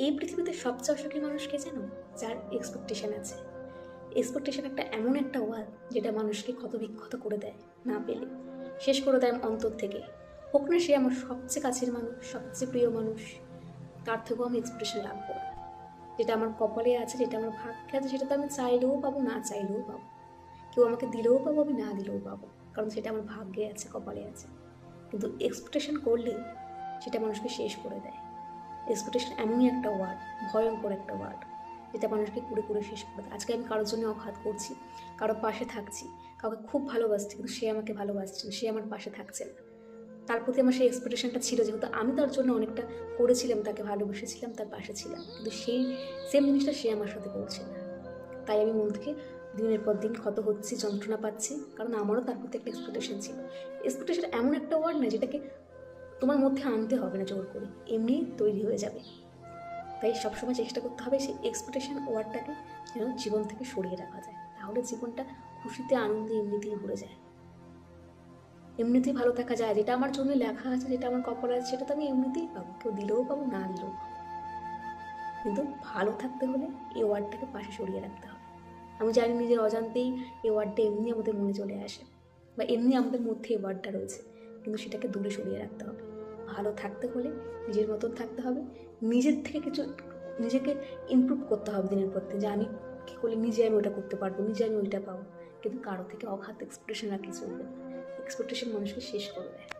এই পৃথিবীতে সবচেয়ে অসুখী মানুষকে জানো? যার এক্সপেকটেশন আছে। এক্সপেকটেশন একটা এমন একটা ওয়াল যেটা মানুষকে ক্ষত বিক্ষত করে দেয়, না পেলে। শেষ করে দেয় অন্তর থেকে। হোক না সে আমার সবচেয়ে কাছের মানুষ, সবচেয়ে প্রিয় মানুষ, তার থেকেও আমি এক্সপ্রেশন লাভ করব। যেটা আমার কপালে আছে, যেটা আমার ভাগ্যে আছে, সেটা তো আমি চাইলেও পাবো, না চাইলেও পাবো। কেউ আমাকে দিলেও পাবো, আমি না দিলেও পাবো। কারণ সেটা আমার ভাগ্যে আছে, কপালে আছে। কিন্তু এক্সপেকটেশন করলে সেটা মানুষকে শেষ করে দেয়। এক্সপেকটেশন এমনই একটা ওয়ার্ড ভয়ঙ্কর একটা ওয়ার্ড যেটা মানুষকে কুড়ে কুড়ে শেষ করে আজকে আমি কারোর জন্য অঘাত করছি, কারোর পাশে থাকছি, কাউকে খুব ভালোবাসছি, কিন্তু সে আমাকে ভালোবাসছে সে আমার পাশে থাকছে না। তার প্রতি আমার সেই এক্সপেকটেশনটা ছিল, যেহেতু আমি তার জন্য অনেকটা করেছিলাম, তাকে ভালোবেসেছিলাম, তার পাশে ছিলাম, কিন্তু সেই সেম জিনিসটা সে আমার সাথে করছে না। তাই আমি মন থেকে দিনের পর দিন ক্ষত হচ্ছি, যন্ত্রণা পাচ্ছি, কারণ আমারও তার প্রতি একটা এক্সপেকটেশন ছিল। এক্সপেকটেশন এমন একটা ওয়ার্ড না যেটাকে তোমার মধ্যে আনতে হবে না জোর করে, এমনি তৈরি হয়ে যাবে। তাই সবসময় চেষ্টা করতে হবে সেই এক্সপেকটেশন ওয়ার্ডটাকে যেন জীবন থেকে সরিয়ে রাখা যায়, তাহলে জীবনটা খুশিতে, আনন্দে এমনিতেই ভরে যায়। এমনিতেই ভালো থাকা যায়, যেটা আমার জন্য লেখা আছে, যেটা আমার কপাল আছে, সেটা তো আমি এমনিতেই পাবো, কেউ দিলেও পাবো, না দিলেও কিন্তু ভালো থাকতে হলে এই ওয়ার্ডটাকে পাশে সরিয়ে রাখতে হবে। আমি জানি নিজের অজান্তেই এই ওয়ার্ডটা এমনি আমাদের মনে চলে আসে, বা এমনি আমাদের মধ্যে এই ওয়ার্ডটা রয়েছে, কিন্তু সেটাকে দূরে সরিয়ে রাখতে হবে। ভালো থাকতে হলে নিজের মতন থাকতে হবে। নিজের থেকে কিছু, নিজেকে ইমপ্রুভ করতে হবে দিনের পর যে আমি কী করলে নিজে আমি ওটা করতে পারব, নিজে আমি ওইটা পাবো। কিন্তু কারও থেকে অঘাত এক্সপ্রেশন আর রাখলে চলবে এক্সপেকটেশন মানুষকে শেষ করে দেয়।